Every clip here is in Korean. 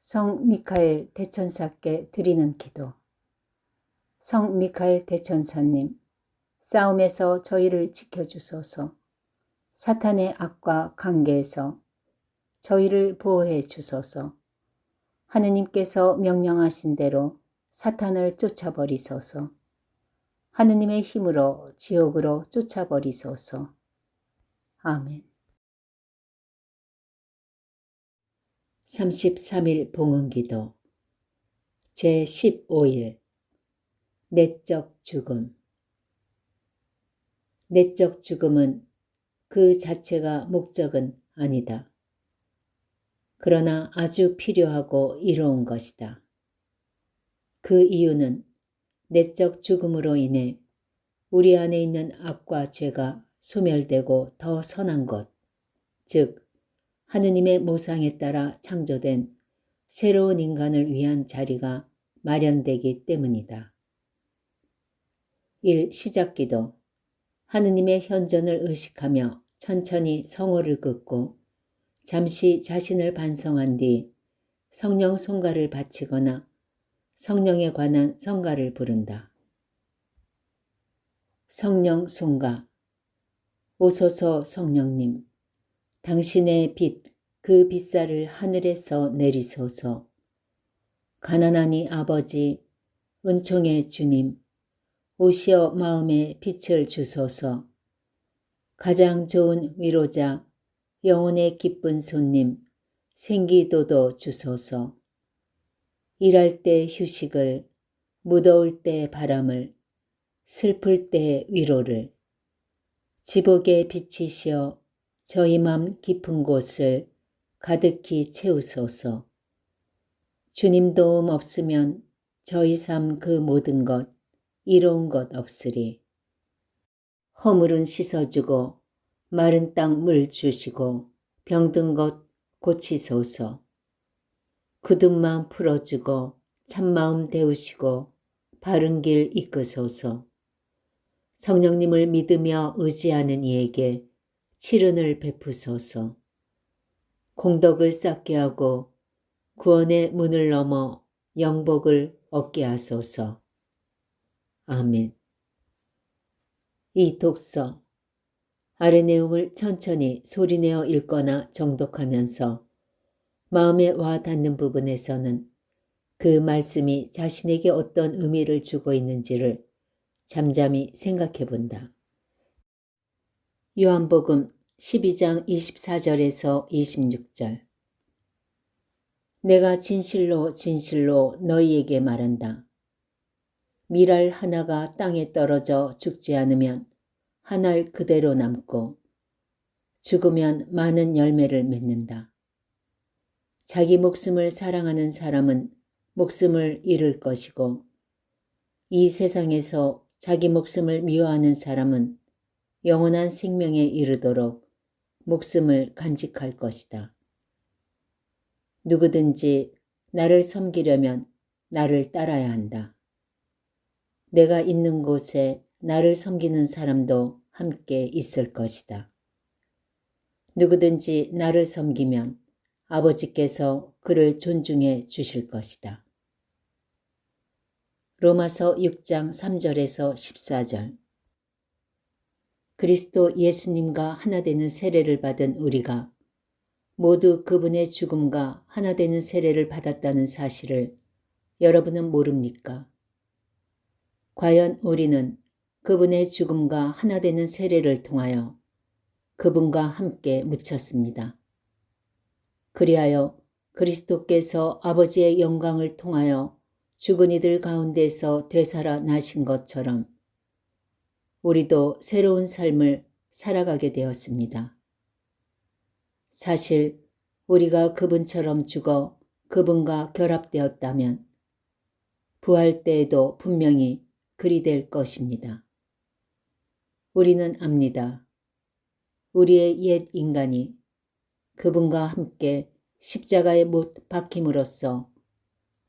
성 미카엘 대천사께 드리는 기도. 성 미카엘 대천사님, 싸움에서 저희를 지켜주소서. 사탄의 악과 관계에서 저희를 보호해 주소서. 하느님께서 명령하신 대로 사탄을 쫓아버리소서. 하느님의 힘으로 지옥으로 쫓아버리소서. 아멘. 33일 봉헌기도 제15일 내적 죽음 내적 죽음은 그 자체가 목적은 아니다. 그러나 아주 필요하고 이로운 것이다. 그 이유는 내적 죽음으로 인해 우리 안에 있는 악과 죄가 소멸되고 더 선한 것, 즉 하느님의 모상에 따라 창조된 새로운 인간을 위한 자리가 마련되기 때문이다. 1. 시작 기도 하느님의 현존을 의식하며 천천히 성호를 긋고 잠시 자신을 반성한 뒤 성령 송가를 바치거나 성령에 관한 성가를 부른다. 성령 송가 오소서 성령님 당신의 빛, 그 빛살을 하늘에서 내리소서. 가난하니 아버지, 은총의 주님, 오시어 마음에 빛을 주소서. 가장 좋은 위로자, 영혼의 기쁜 손님, 생기도도 주소서. 일할 때 휴식을, 무더울 때 바람을, 슬플 때 위로를, 지복에 비치시어 저희 맘 깊은 곳을 가득히 채우소서. 주님 도움 없으면 저희 삶 그 모든 것, 이로운 것 없으리. 허물은 씻어주고 마른 땅 물 주시고 병든 것 고치소서. 굳은 마음 풀어주고 참마음 데우시고 바른 길 이끄소서. 성령님을 믿으며 의지하는 이에게 칠은을 베푸소서. 공덕을 쌓게 하고 구원의 문을 넘어 영복을 얻게 하소서. 아멘. 이 독서 아래 내용을 천천히 소리내어 읽거나 정독하면서 마음에 와 닿는 부분에서는 그 말씀이 자신에게 어떤 의미를 주고 있는지를 잠잠히 생각해 본다. 요한복음 12장 24절에서 26절 내가 진실로 진실로 너희에게 말한다. 미랄 하나가 땅에 떨어져 죽지 않으면 한 알 그대로 남고 죽으면 많은 열매를 맺는다. 자기 목숨을 사랑하는 사람은 목숨을 잃을 것이고 이 세상에서 자기 목숨을 미워하는 사람은 영원한 생명에 이르도록 목숨을 간직할 것이다. 누구든지 나를 섬기려면 나를 따라야 한다. 내가 있는 곳에 나를 섬기는 사람도 함께 있을 것이다. 누구든지 나를 섬기면 아버지께서 그를 존중해 주실 것이다. 로마서 6장 3절에서 14절 그리스도 예수님과 하나 되는 세례를 받은 우리가 모두 그분의 죽음과 하나 되는 세례를 받았다는 사실을 여러분은 모릅니까? 과연 우리는 그분의 죽음과 하나 되는 세례를 통하여 그분과 함께 묻혔습니다. 그리하여 그리스도께서 아버지의 영광을 통하여 죽은 이들 가운데서 되살아 나신 것처럼 우리도 새로운 삶을 살아가게 되었습니다. 사실 우리가 그분처럼 죽어 그분과 결합되었다면 부활 때에도 분명히 그리 될 것입니다. 우리는 압니다. 우리의 옛 인간이 그분과 함께 십자가에 못 박힘으로써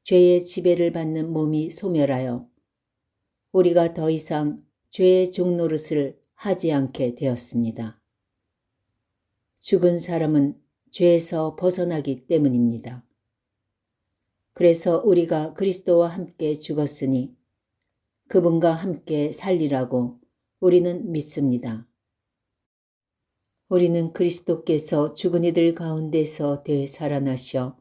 죄의 지배를 받는 몸이 소멸하여 우리가 더 이상 죄의 종노릇을 하지 않게 되었습니다. 죽은 사람은 죄에서 벗어나기 때문입니다. 그래서 우리가 그리스도와 함께 죽었으니 그분과 함께 살리라고 우리는 믿습니다. 우리는 그리스도께서 죽은 이들 가운데서 되살아나셔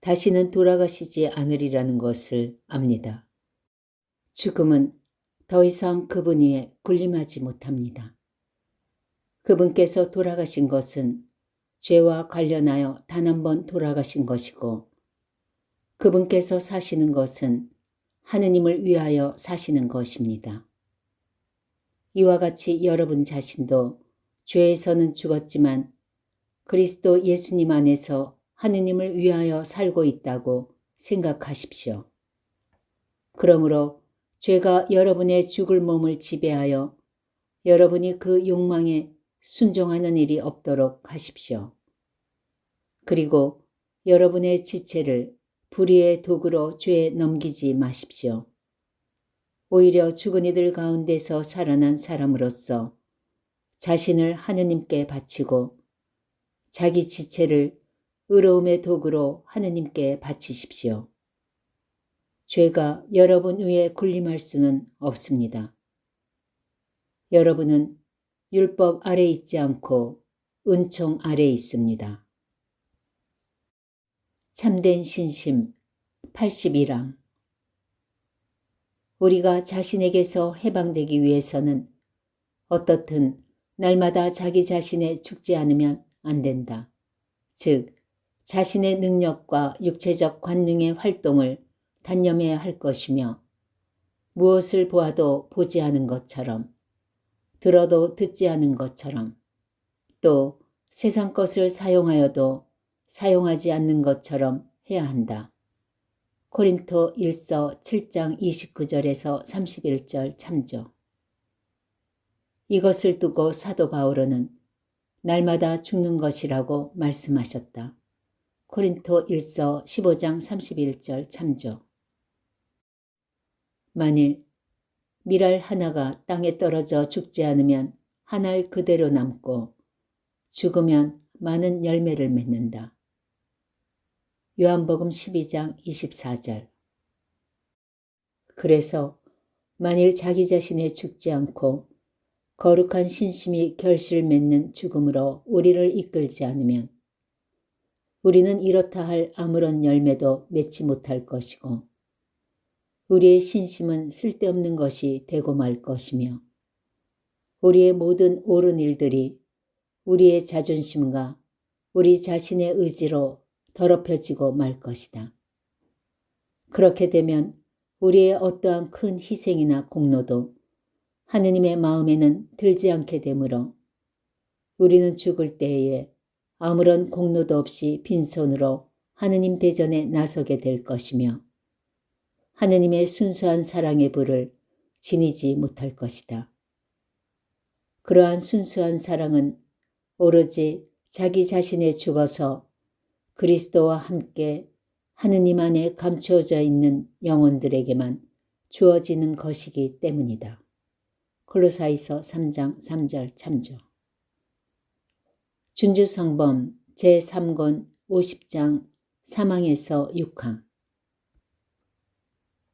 다시는 돌아가시지 않으리라는 것을 압니다. 죽음은 더 이상 그분 위에 군림하지 못합니다. 그분께서 돌아가신 것은 죄와 관련하여 단 한 번 돌아가신 것이고 그분께서 사시는 것은 하느님을 위하여 사시는 것입니다. 이와 같이 여러분 자신도 죄에서는 죽었지만 그리스도 예수님 안에서 하느님을 위하여 살고 있다고 생각하십시오. 그러므로 죄가 여러분의 죽을 몸을 지배하여 여러분이 그 욕망에 순종하는 일이 없도록 하십시오. 그리고 여러분의 지체를 불의의 도구로 죄에 넘기지 마십시오. 오히려 죽은 이들 가운데서 살아난 사람으로서 자신을 하느님께 바치고 자기 지체를 의로움의 도구로 하느님께 바치십시오. 죄가 여러분 위에 군림할 수는 없습니다. 여러분은 율법 아래 있지 않고 은총 아래 있습니다. 참된 신심 81항 우리가 자신에게서 해방되기 위해서는 어떻든 날마다 자기 자신에 죽지 않으면 안 된다. 즉, 자신의 능력과 육체적 관능의 활동을 단념해야 할 것이며 무엇을 보아도 보지 않은 것처럼 들어도 듣지 않은 것처럼 또 세상 것을 사용하여도 사용하지 않는 것처럼 해야 한다. 코린토 1서 7장 29절에서 31절 참조. 이것을 두고 사도 바오로는 날마다 죽는 것이라고 말씀하셨다. 코린토 1서 15장 31절 참조. 만일 밀알 하나가 땅에 떨어져 죽지 않으면 한 알 그대로 남고 죽으면 많은 열매를 맺는다. 요한복음 12장 24절. 그래서 만일 자기 자신에 죽지 않고 거룩한 신심이 결실 맺는 죽음으로 우리를 이끌지 않으면 우리는 이렇다 할 아무런 열매도 맺지 못할 것이고 우리의 신심은 쓸데없는 것이 되고 말 것이며 우리의 모든 옳은 일들이 우리의 자존심과 우리 자신의 의지로 더럽혀지고 말 것이다. 그렇게 되면 우리의 어떠한 큰 희생이나 공로도 하느님의 마음에는 들지 않게 되므로 우리는 죽을 때에 아무런 공로도 없이 빈손으로 하느님 대전에 나서게 될 것이며 하느님의 순수한 사랑의 불을 지니지 못할 것이다. 그러한 순수한 사랑은 오로지 자기 자신에 죽어서 그리스도와 함께 하느님 안에 감추어져 있는 영혼들에게만 주어지는 것이기 때문이다. 콜로사이서 3장 3절 참조 준주성범 제3권 50장 사망에서 6항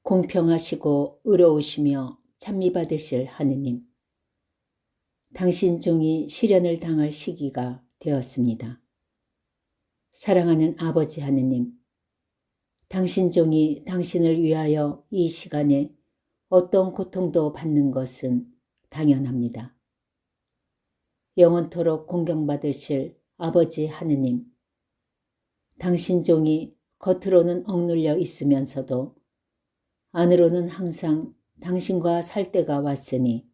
공평하시고 의로우시며 찬미받으실 하느님 당신 종이 시련을 당할 시기가 되었습니다. 사랑하는 아버지 하느님, 당신 종이 당신을 위하여 이 시간에 어떤 고통도 받는 것은 당연합니다. 영원토록 공경받으실 아버지 하느님, 당신 종이 겉으로는 억눌려 있으면서도 안으로는 항상 당신과 살 때가 왔으니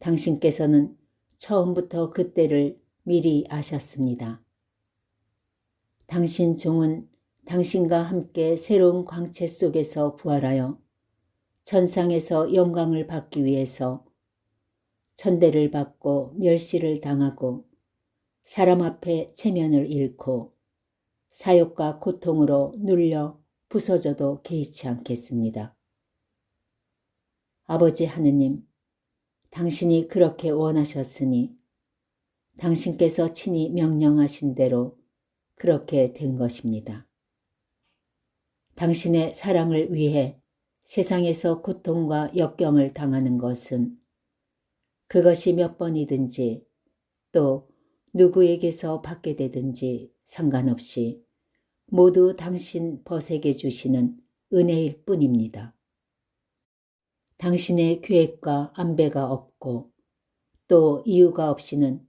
당신께서는 처음부터 그때를 미리 아셨습니다. 당신 종은 당신과 함께 새로운 광채 속에서 부활하여 천상에서 영광을 받기 위해서 천대를 받고 멸시를 당하고 사람 앞에 체면을 잃고 사욕과 고통으로 눌려 부서져도 개의치 않겠습니다. 아버지 하느님, 당신이 그렇게 원하셨으니 당신께서 친히 명령하신 대로 그렇게 된 것입니다. 당신의 사랑을 위해 세상에서 고통과 역경을 당하는 것은 그것이 몇 번이든지 또 누구에게서 받게 되든지 상관없이 모두 당신 벗에게 주시는 은혜일 뿐입니다. 당신의 계획과 안배가 없고 또 이유가 없이는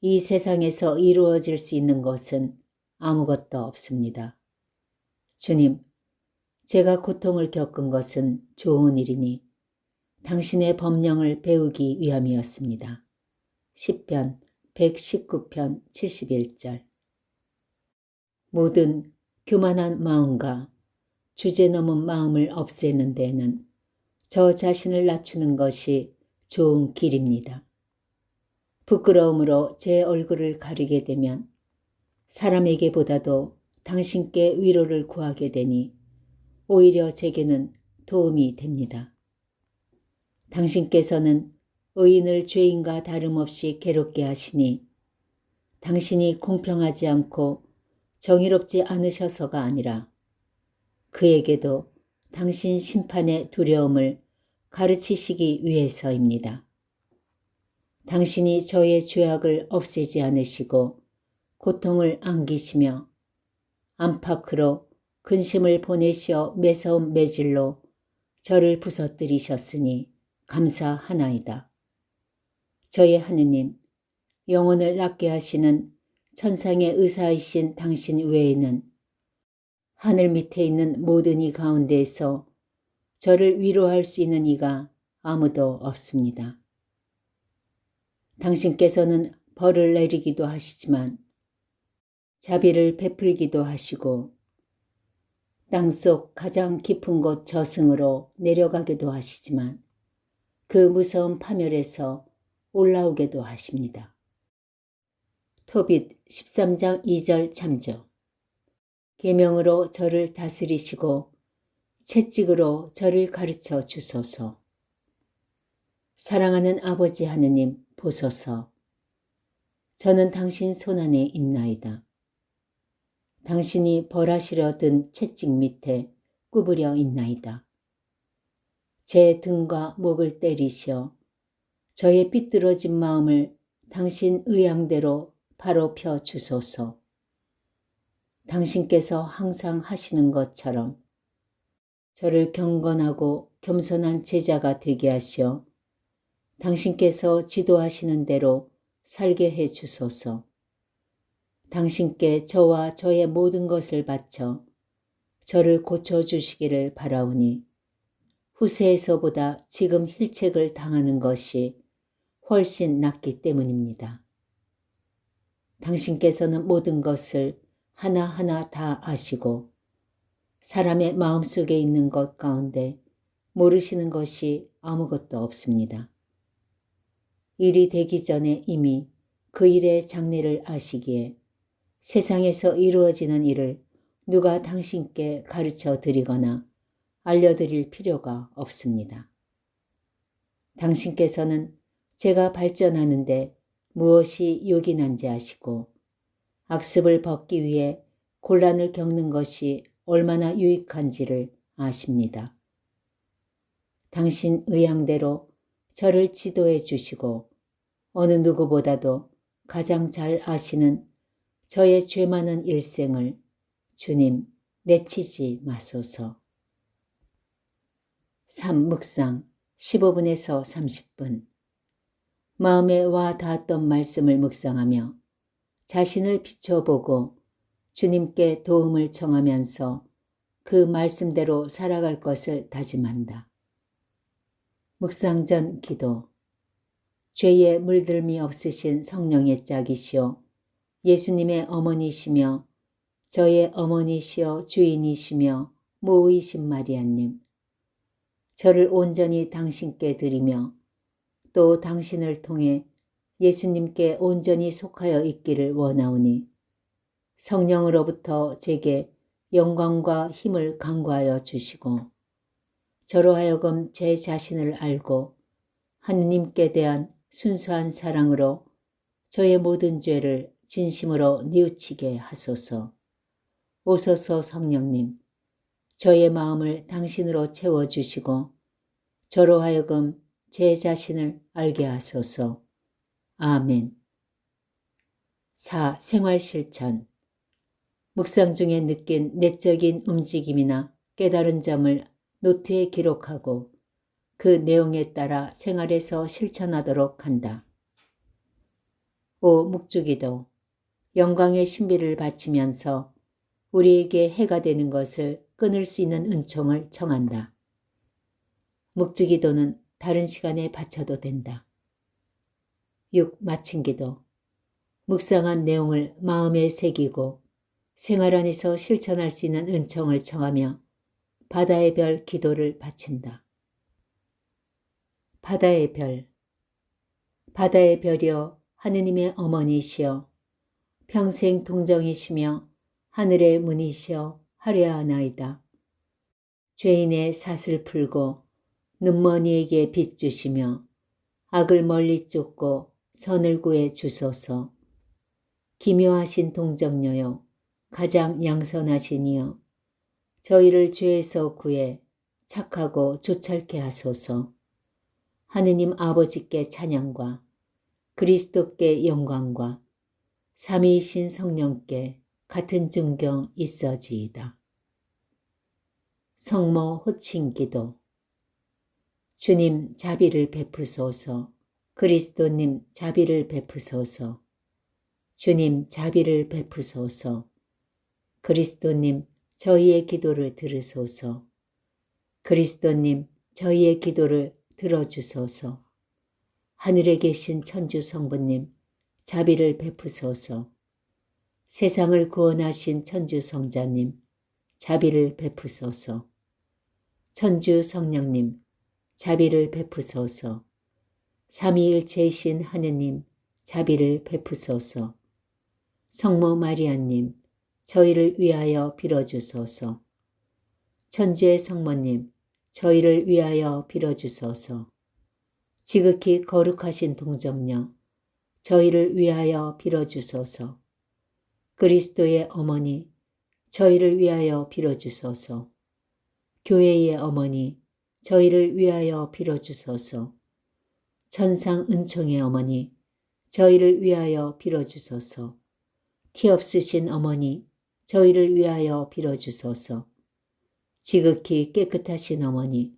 이 세상에서 이루어질 수 있는 것은 아무것도 없습니다. 주님, 제가 고통을 겪은 것은 좋은 일이니 당신의 법령을 배우기 위함이었습니다. 10편 119편 71절 모든 교만한 마음과 주제 넘은 마음을 없애는 데는 저 자신을 낮추는 것이 좋은 길입니다. 부끄러움으로 제 얼굴을 가리게 되면 사람에게보다도 당신께 위로를 구하게 되니 오히려 제게는 도움이 됩니다. 당신께서는 의인을 죄인과 다름없이 괴롭게 하시니 당신이 공평하지 않고 정의롭지 않으셔서가 아니라 그에게도 당신 심판의 두려움을 가르치시기 위해서입니다. 당신이 저의 죄악을 없애지 않으시고 고통을 안기시며 안팎으로 근심을 보내시어 매서운 매질로 저를 부서뜨리셨으니 감사하나이다. 저의 하느님, 영혼을 낫게 하시는 천상의 의사이신 당신 외에는 하늘 밑에 있는 모든 이 가운데에서 저를 위로할 수 있는 이가 아무도 없습니다. 당신께서는 벌을 내리기도 하시지만 자비를 베풀기도 하시고 땅속 가장 깊은 곳 저승으로 내려가기도 하시지만 그 무서운 파멸에서 올라오게도 하십니다. 토빗 13장 2절 참조 계명으로 저를 다스리시고 채찍으로 저를 가르쳐 주소서. 사랑하는 아버지 하느님 보소서. 저는 당신 손안에 있나이다. 당신이 벌하시려 든 채찍 밑에 구부려 있나이다. 제 등과 목을 때리시어 저의 삐뚤어진 마음을 당신 의향대로 바로 펴 주소서. 당신께서 항상 하시는 것처럼 저를 경건하고 겸손한 제자가 되게 하시어 당신께서 지도하시는 대로 살게 해 주소서. 당신께 저와 저의 모든 것을 바쳐 저를 고쳐주시기를 바라오니 후세에서보다 지금 힐책을 당하는 것이 훨씬 낫기 때문입니다. 당신께서는 모든 것을 하나하나 다 아시고 사람의 마음속에 있는 것 가운데 모르시는 것이 아무것도 없습니다. 일이 되기 전에 이미 그 일의 장래를 아시기에 세상에서 이루어지는 일을 누가 당신께 가르쳐 드리거나 알려드릴 필요가 없습니다. 당신께서는 제가 발전하는데 무엇이 요긴한지 아시고 악습을 벗기 위해 곤란을 겪는 것이 얼마나 유익한지를 아십니다. 당신 의향대로 저를 지도해 주시고 어느 누구보다도 가장 잘 아시는 저의 죄 많은 일생을 주님 내치지 마소서. 3. 묵상 15분에서 30분 마음에 와 닿았던 말씀을 묵상하며 자신을 비춰보고 주님께 도움을 청하면서 그 말씀대로 살아갈 것을 다짐한다. 묵상 전 기도 죄에 물들미 없으신 성령의 짝이시오 예수님의 어머니시며 저의 어머니시여 주인이시며 모이신 마리아님 저를 온전히 당신께 드리며 또 당신을 통해 예수님께 온전히 속하여 있기를 원하오니 성령으로부터 제게 영광과 힘을 강구하여 주시고 저로 하여금 제 자신을 알고 하느님께 대한 순수한 사랑으로 저의 모든 죄를 진심으로 뉘우치게 하소서. 오소서 성령님, 저의 마음을 당신으로 채워주시고 저로 하여금 제 자신을 알게 하소서. 아멘. 4. 생활 실천 묵상 중에 느낀 내적인 움직임이나 깨달은 점을 노트에 기록하고 그 내용에 따라 생활에서 실천하도록 한다. 5. 묵주기도 영광의 신비를 바치면서 우리에게 해가 되는 것을 끊을 수 있는 은총을 청한다. 묵주기도는 다른 시간에 바쳐도 된다. 6. 마침기도 묵상한 내용을 마음에 새기고 생활 안에서 실천할 수 있는 은총을 청하며 바다의 별 기도를 바친다. 바다의 별 바다의 별이여 하느님의 어머니시여 평생 동정이시며 하늘의 문이시여 하려하나이다. 죄인의 사슬 풀고 눈머니에게 빛 주시며 악을 멀리 쫓고 선을 구해 주소서. 기묘하신 동정녀여 가장 양선하시니여 저희를 죄에서 구해 착하고 조찰케 하소서. 하느님 아버지께 찬양과 그리스도께 영광과 삼위이신 성령께 같은 존경 있어지이다. 성모 호칭 기도 주님 자비를 베푸소서. 그리스도님 자비를 베푸소서. 주님 자비를 베푸소서. 그리스도님 저희의 기도를 들으소서. 그리스도님 저희의 기도를 들어주소서. 하늘에 계신 천주 성부님 자비를 베푸소서. 세상을 구원하신 천주 성자님 자비를 베푸소서. 천주 성령님, 자비를 베푸소서. 삼위일체이신 하느님, 자비를 베푸소서. 성모 마리아님, 저희를 위하여 빌어주소서. 천주의 성모님, 저희를 위하여 빌어주소서. 지극히 거룩하신 동정녀, 저희를 위하여 빌어주소서. 그리스도의 어머니, 저희를 위하여 빌어주소서. 교회의 어머니, 저희를 위하여 빌어주소서. 천상 은총의 어머니, 저희를 위하여 빌어주소서. 티 없으신 어머니, 저희를 위하여 빌어주소서. 지극히 깨끗하신 어머니,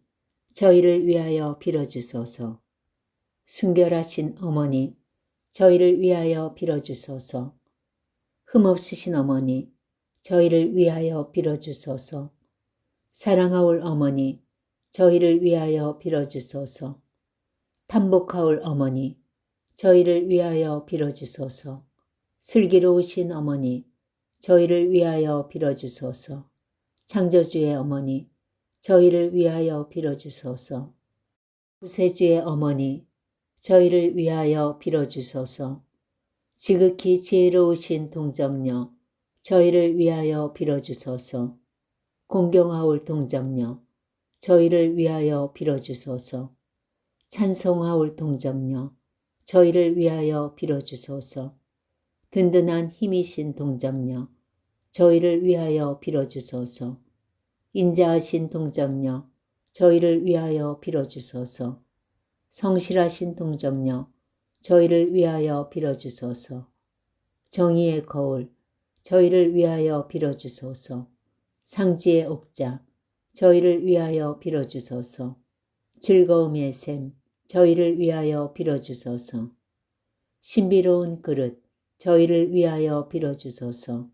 저희를 위하여 빌어주소서. 순결하신 어머니, 저희를 위하여 빌어주소서. 흠없으신 어머니, 저희를 위하여 빌어주소서. 사랑하올 어머니, 저희를 위하여 빌어주소서. 탐복하올 어머니, 저희를 위하여 빌어주소서. 슬기로우신 어머니, 저희를 위하여 빌어주소서. 창조주의 어머니, 저희를 위하여 빌어주소서. 구세주의 어머니, 저희를 위하여 빌어주소서. 지극히 지혜로우신 동정녀, 저희를 위하여 빌어주소서. 공경하올 동정녀, 저희를 위하여 빌어주소서. 찬송하올 동정녀, 저희를 위하여 빌어주소서. 든든한 힘이신 동정녀, 저희를 위하여 빌어주소서. 인자하신 동정녀, 저희를 위하여 빌어주소서. 성실하신 동정녀, 저희를 위하여 빌어주소서. 정의의 거울, 저희를 위하여 빌어주소서. 상지의 옥자, 저희를 위하여 빌어주소서. 즐거움의 샘, 저희를 위하여 빌어주소서. 신비로운 그릇, 저희를 위하여 빌어주소서.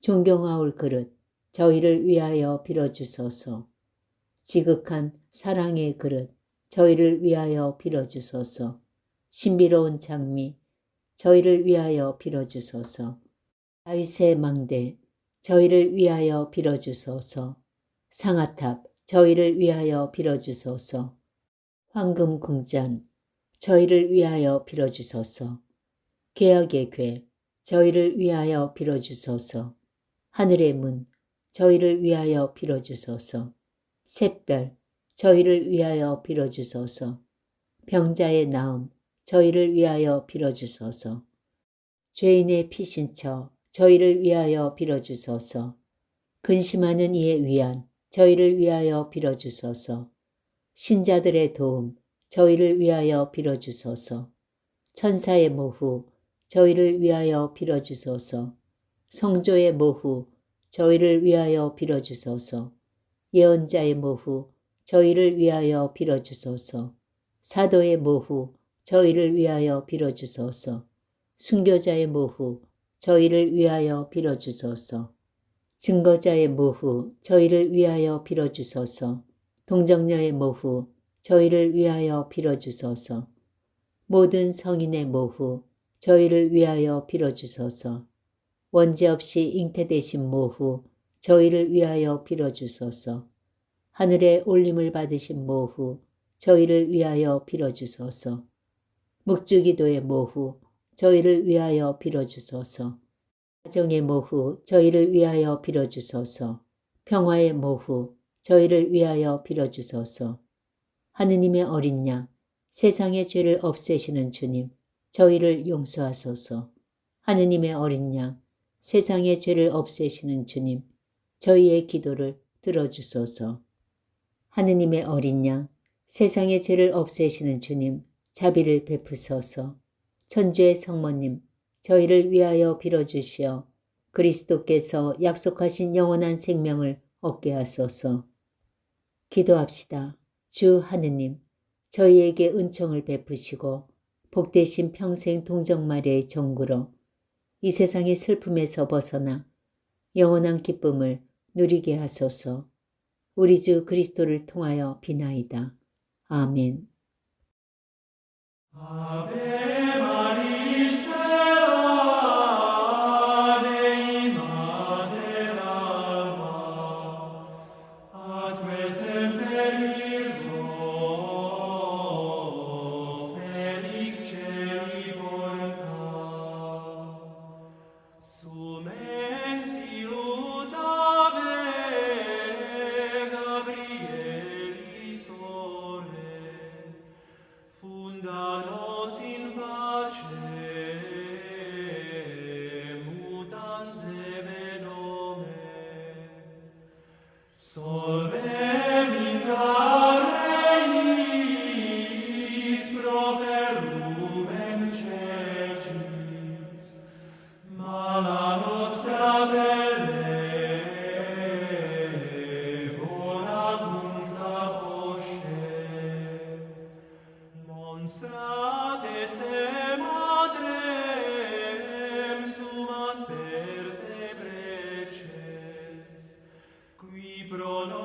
존경하올 그릇, 저희를 위하여 빌어주소서. 지극한 사랑의 그릇, 저희를 위하여 빌어주소서. 신비로운 장미, 저희를 위하여 빌어주소서. 다윗의 망대 저희를 위하여 빌어주소서. 상아탑 저희를 위하여 빌어주소서. 황금 궁전 저희를 위하여 빌어주소서. 개혁의 궤 저희를 위하여 빌어주소서. 하늘의 문 저희를 위하여 빌어주소서. 샛별 저희를 위하여 빌어주소서. 병자의 나음 저희를 위하여 빌어주소서. 죄인의 피신처 저희를 위하여 빌어주소서. 근심하는 이의 위안, 저희를 위하여 빌어주소서. 신자들의 도움, 저희를 위하여 빌어주소서. 천사의 모후, 저희를 위하여 빌어주소서. 성조의 모후, 저희를 위하여 빌어주소서. 예언자의 모후, 저희를 위하여 빌어주소서. 사도의 모후, 저희를 위하여 빌어주소서. 순교자의 모후, 저희를 위하여 빌어주소서. 증거자의 모후, 저희를 위하여 빌어주소서. 동정녀의 모후, 저희를 위하여 빌어주소서. 모든 성인의 모후, 저희를 위하여 빌어주소서. 원죄 없이 잉태되신 모후, 저희를 위하여 빌어주소서. 하늘에 올림을 받으신 모후, 저희를 위하여 빌어주소서. 묵주기도의 모후, 저희를 위하여 빌어주소서. 가정의 모후, 저희를 위하여 빌어주소서. 평화의 모후, 저희를 위하여 빌어주소서. 하느님의 어린 양, 세상의 죄를 없애시는 주님, 저희를 용서하소서. 하느님의 어린 양, 세상의 죄를 없애시는 주님, 저희의 기도를 들어주소서. 하느님의 어린 양, 세상의 죄를 없애시는 주님, 자비를 베푸소서. 천주의 성모님, 저희를 위하여 빌어주시어 그리스도께서 약속하신 영원한 생명을 얻게 하소서. 기도합시다. 주 하느님, 저희에게 은총을 베푸시고 복되신 평생 동정마리의 정구로 이 세상의 슬픔에서 벗어나 영원한 기쁨을 누리게 하소서. 우리 주 그리스도를 통하여 비나이다. 아멘. Maris pro